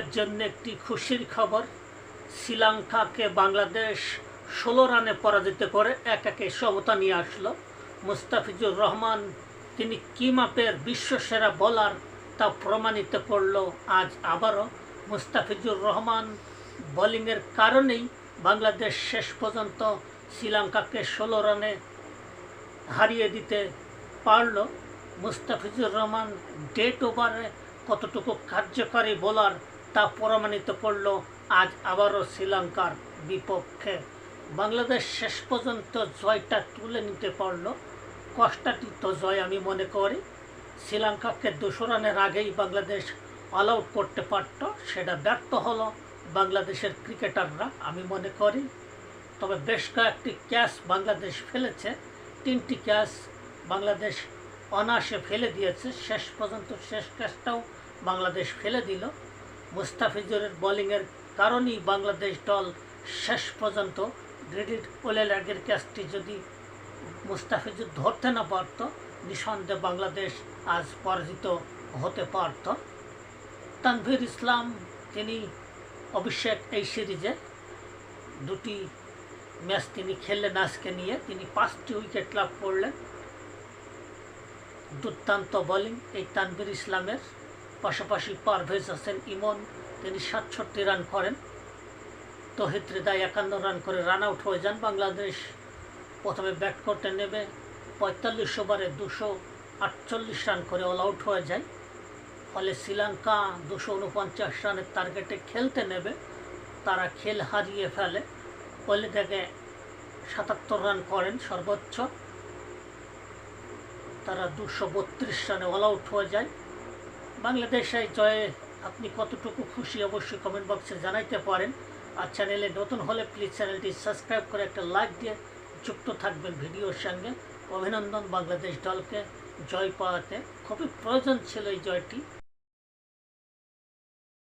এর জন্য একটি খুশির খবর, শ্রীলঙ্কাকে বাংলাদেশ ষোলো রানে পরাজিত করে এক একে সমতা নিয়ে আসলো। মুস্তাফিজুর রহমান, তিনি কি মাপের বিশ্বসেরা বোলার তা প্রমাণিত করল আজ আবারও। মুস্তাফিজুর রহমান বোলিংয়ের কারণেই বাংলাদেশ শেষ পর্যন্ত শ্রীলঙ্কাকে ষোলো রানে হারিয়ে দিতে পারল। মুস্তাফিজুর রহমান ডেট ওভারে কতটুকু কার্যকারী বোলার তা প্রমাণিত করল, আজ আবারও শ্রীলঙ্কার বিপক্ষে। বাংলাদেশ শেষ পর্যন্ত জয়টা তুলে নিতে পারল। কষ্টাতীত জয় আমি মনে করি। শ্রীলঙ্কাকে দুশো রানের আগেই বাংলাদেশ অল আউট করতে পারত, সেটা ব্যর্থ হলো বাংলাদেশের ক্রিকেটাররা, আমি মনে করি। তবে বেশ কয়েকটি ক্যাচ বাংলাদেশ ফেলেছে। তিনটি ক্যাচ বাংলাদেশ অনায়াসে ফেলে দিয়েছে। শেষ পর্যন্ত শেষ ক্যাচটাও বাংলাদেশ ফেলে দিল। মুস্তাফিজুরের বোলিংয়ের কারণেই বাংলাদেশ দল শেষ পর্যন্ত গ্রেডিট ওলের আগের ক্যাচটি যদি মুস্তাফিজুর ধরতে না পারত, নিঃসন্দেহে বাংলাদেশ আজ পরাজিত হতে পারত। তানভীর ইসলাম, তিনি অভিষেক এই সিরিজে দুটি ম্যাচ তিনি খেললেন আজকে নিয়ে। তিনি পাঁচটি উইকেট লাভ করলেন। দুর্দান্ত বোলিং এই তানভীর ইসলামের। পাশাপাশি পারভেজ হোসেন ইমন, তিনি সাতষট্টি রান করেন। তহিদ হৃদয় একান্ন রান করে রান আউট হয়ে যান। বাংলাদেশ প্রথমে ব্যাট করতে নেবে পঁয়তাল্লিশ ওভারে দুশো আটচল্লিশ রান করে অল আউট হয়ে যায়। ফলে শ্রীলঙ্কা দুশো উনপঞ্চাশ রানের টার্গেটে খেলতে নেবে তারা খেল হারিয়ে ফেলে। পলে থেকে সাতাত্তর রান করেন সর্বোচ্চ। তারা দুশো বত্রিশ রানে অল আউট হয়ে যায়। বাংলাদেশ এই জয়ে আপনি কতটুকু খুশি অবশ্যই কমেন্ট বক্সে জানাইতে পারেন। আর চ্যানেলে নতুন হলে প্লিজ চ্যানেলটি সাবস্ক্রাইব করে একটা লাইক দিয়ে যুক্ত থাকবেন ভিডিওর সঙ্গে। অভিনন্দন বাংলাদেশ দলকে। জয় পাওয়াতে। খুবই প্রয়োজন ছিল এই জয়টি।